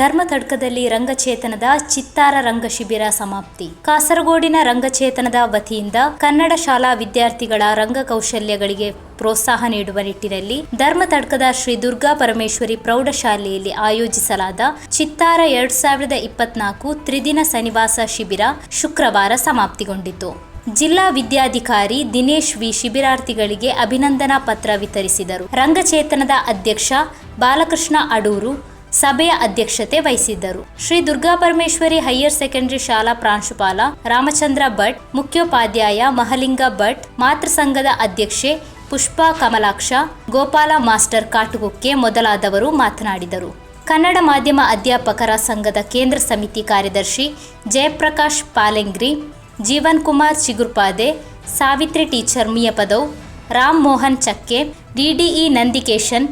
ಧರ್ಮತಡ್ಕದಲ್ಲಿ ರಂಗಚೇತನದ ಚಿತ್ತಾರ ರಂಗ ಶಿಬಿರ ಸಮಾಪ್ತಿ. ಕಾಸರಗೋಡಿನ ರಂಗಚೇತನದ ವತಿಯಿಂದ ಕನ್ನಡ ಶಾಲಾ ವಿದ್ಯಾರ್ಥಿಗಳ ರಂಗ ಕೌಶಲ್ಯಗಳಿಗೆ ಪ್ರೋತ್ಸಾಹ ನೀಡುವ ನಿಟ್ಟಿನಲ್ಲಿ ಧರ್ಮ ತಡ್ಕದ ಶ್ರೀ ದುರ್ಗಾ ಪರಮೇಶ್ವರಿ ಪ್ರೌಢಶಾಲೆಯಲ್ಲಿ ಆಯೋಜಿಸಲಾದ ಚಿತ್ತಾರ ಎರಡ್ ಸಾವಿರದ ಇಪ್ಪತ್ನಾಲ್ಕು ತ್ರಿದಿನ ಸನಿವಾಸ ಶಿಬಿರ ಶುಕ್ರವಾರ ಸಮಾಪ್ತಿಗೊಂಡಿತು. ಜಿಲ್ಲಾ ವಿದ್ಯಾಧಿಕಾರಿ ದಿನೇಶ್ ವಿ ಶಿಬಿರಾರ್ಥಿಗಳಿಗೆ ಅಭಿನಂದನಾ ಪತ್ರ ವಿತರಿಸಿದರು. ರಂಗಚೇತನದ ಅಧ್ಯಕ್ಷ ಬಾಲಕೃಷ್ಣ ಅಡೂರು ಸಭೆಯ ಅಧ್ಯಕ್ಷತೆ ವಹಿಸಿದ್ದರು. ಶ್ರೀ ದುರ್ಗಾ ಪರಮೇಶ್ವರಿ ಹೈಯರ್ ಸೆಕೆಂಡರಿ ಶಾಲಾ ಪ್ರಾಂಶುಪಾಲ ರಾಮಚಂದ್ರ ಭಟ್, ಮುಖ್ಯೋಪಾಧ್ಯಾಯ ಮಹಲಿಂಗ ಭಟ್, ಮಾತೃ ಸಂಘದ ಅಧ್ಯಕ್ಷೆ ಪುಷ್ಪಾ ಕಮಲಾಕ್ಷ, ಗೋಪಾಲ ಮಾಸ್ಟರ್ ಕಾಟುಗುಕ್ಕೆ ಮೊದಲಾದವರು ಮಾತನಾಡಿದರು. ಕನ್ನಡ ಮಾಧ್ಯಮ ಅಧ್ಯಾಪಕರ ಸಂಘದ ಕೇಂದ್ರ ಸಮಿತಿ ಕಾರ್ಯದರ್ಶಿ ಜಯಪ್ರಕಾಶ್ ಪಾಲೆಂಗ್ರಿ, ಜೀವನ್ ಕುಮಾರ್ ಚಿಗುರ್ಪಾದೆ, ಸಾವಿತ್ರಿ ಟೀಚರ್ ಮಿಯಪದವ್ ರಾಮ್ ಮೋಹನ್ ಚಕ್ಕೆ ಡಿಡಿಇ ನಂದಿಕೇಶನ್,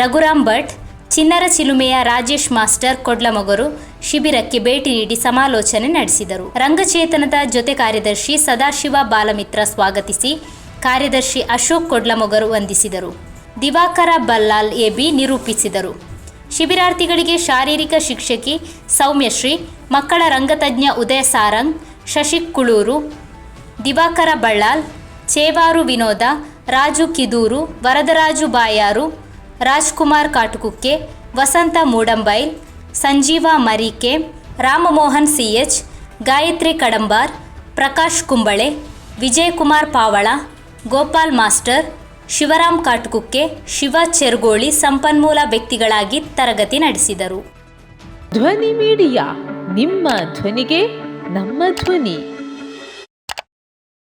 ರಘುರಾಮ್ ಭಟ್ ಚಿನ್ನರ ಚಿಲುಮೆಯ ರಾಜೇಶ್ ಮಾಸ್ಟರ್ ಕೊಡ್ಲಮೊಗರು ಶಿಬಿರಕ್ಕೆ ಭೇಟಿ ನೀಡಿ ಸಮಾಲೋಚನೆ ನಡೆಸಿದರು. ರಂಗಚೇತನದ ಜೊತೆ ಕಾರ್ಯದರ್ಶಿ ಸದಾಶಿವ ಬಾಲಮಿತ್ರ ಸ್ವಾಗತಿಸಿ ಕಾರ್ಯದರ್ಶಿ ಅಶೋಕ್ ಕೊಡ್ಲಮೊಗರು ವಂದಿಸಿದರು. ದಿವಾಕರ ಬಲ್ಲಾಲ್ ಎಬಿ ನಿರೂಪಿಸಿದರು. ಶಿಬಿರಾರ್ಥಿಗಳಿಗೆ ಶಾರೀರಿಕ ಶಿಕ್ಷಕಿ ಸೌಮ್ಯಶ್ರೀ, ಮಕ್ಕಳ ರಂಗತಜ್ಞ ಉದಯ ಸಾರಂಗ್, ಶಶಿಕ್ ಕುಳೂರು, ದಿವಾಕರ ಬಳ್ಳಾಲ್ ಚೇವಾರು ವಿನೋದ, ರಾಜು ಕಿದೂರು, ವರದರಾಜು ಬಾಯಾರು ರಾಜ್ಕುಮಾರ್ ಕಾಟುಕುಕ್ಕೆ, ವಸಂತ ಮೂಡಂಬೈಲ್, ಸಂಜೀವ ಮರಿಕೆ, ರಾಮಮೋಹನ್ ಸಿಎಚ್, ಗಾಯತ್ರಿ ಕಡಂಬಾರ್, ಪ್ರಕಾಶ್ ಕುಂಬಳೆ, ವಿಜಯಕುಮಾರ್ ಪಾವಳ, ಗೋಪಾಲ್ ಮಾಸ್ಟರ್, ಶಿವರಾಮ್ ಕಾಟುಕುಕ್ಕೆ, ಶಿವ ಚೆರ್ಗೋಳಿ ಸಂಪನ್ಮೂಲ ವ್ಯಕ್ತಿಗಳಾಗಿ ತರಗತಿ ನಡೆಸಿದರು. ಧ್ವನಿ ಮೀಡಿಯಾ, ನಿಮ್ಮ ಧ್ವನಿಗೆ ನಮ್ಮ ಧ್ವನಿ.